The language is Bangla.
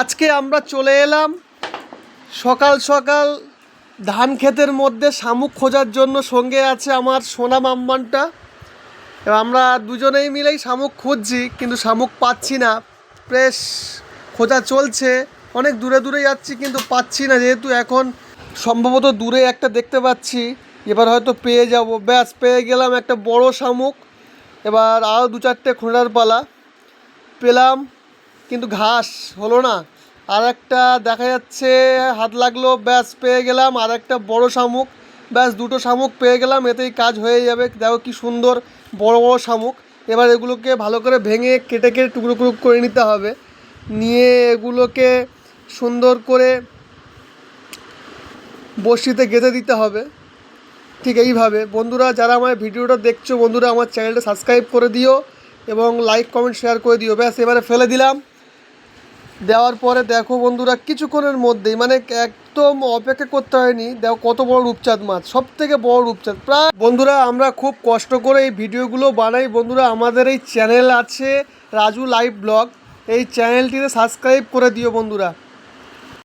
আজকে আমরা চলে এলাম সকাল সকাল ধান ক্ষেতের মধ্যে শামুক খোঁজার জন্য সঙ্গে আছে আমার সোনা মাম্মানটা। আমরা দুজনেই মিলেই শামুক খুঁজছি, কিন্তু শামুক পাচ্ছি না। বেশ, খোঁজা চলছে। অনেক দূরে দূরে যাচ্ছি, কিন্তু পাচ্ছি না। যেহেতু এখন সম্ভবত দূরে একটা দেখতে পাচ্ছি, এবার হয়তো পেয়ে যাব। ব্যাস, পেয়ে গেলাম একটা বড় শামুক। এবার আরও দু চারটে খোঁড়ার পালা। পেলাম কিন্তু ঘাস হলো না। আর একটা দেখা যাচ্ছে, হাত লাগল, ব্যাস পেয়ে গেলাম। আর একটা বড় শামুক, ব্যাস দুটো শামুক পেয়ে গেলাম, এতেই কাজ হয়ে যাবে। দেখো কি সুন্দর বড় বড় শামুক। এবার এগুলোকে ভালো করে ভেঙে কেটে কেটে টুকরো টুকরো করে নিতে হবে। নিয়ে এগুলোকে সুন্দর করে বড়শিতে গেঁথে দিতে হবে। ঠিক এইভাবে। বন্ধুরা, যারা আমার ভিডিওটা দেখছ, বন্ধুরা আমার চ্যানেলটা সাবস্ক্রাইব করে দিও এবং লাইক কমেন্ট শেয়ার করে দিও। ব্যাস, এবারে ফেলে দিলাম। দেওয়ার পরে দেখো বন্ধুরা, কিছুক্ষণের মধ্যেই মানে একদম অপেক্ষা করতে হয়নি, দেখো কত বড় রূপচাঁদ মাছ সব থেকে বড় রূপচাঁদ। প্রায় বন্ধুরা, আমরা খুব কষ্ট করে এই ভিডিওগুলো বানাই। বন্ধুরা, আমাদের এই চ্যানেল আছে রাজু লাইভ ব্লগ, এই চ্যানেলটিতে সাবস্ক্রাইব করে দিও বন্ধুরা।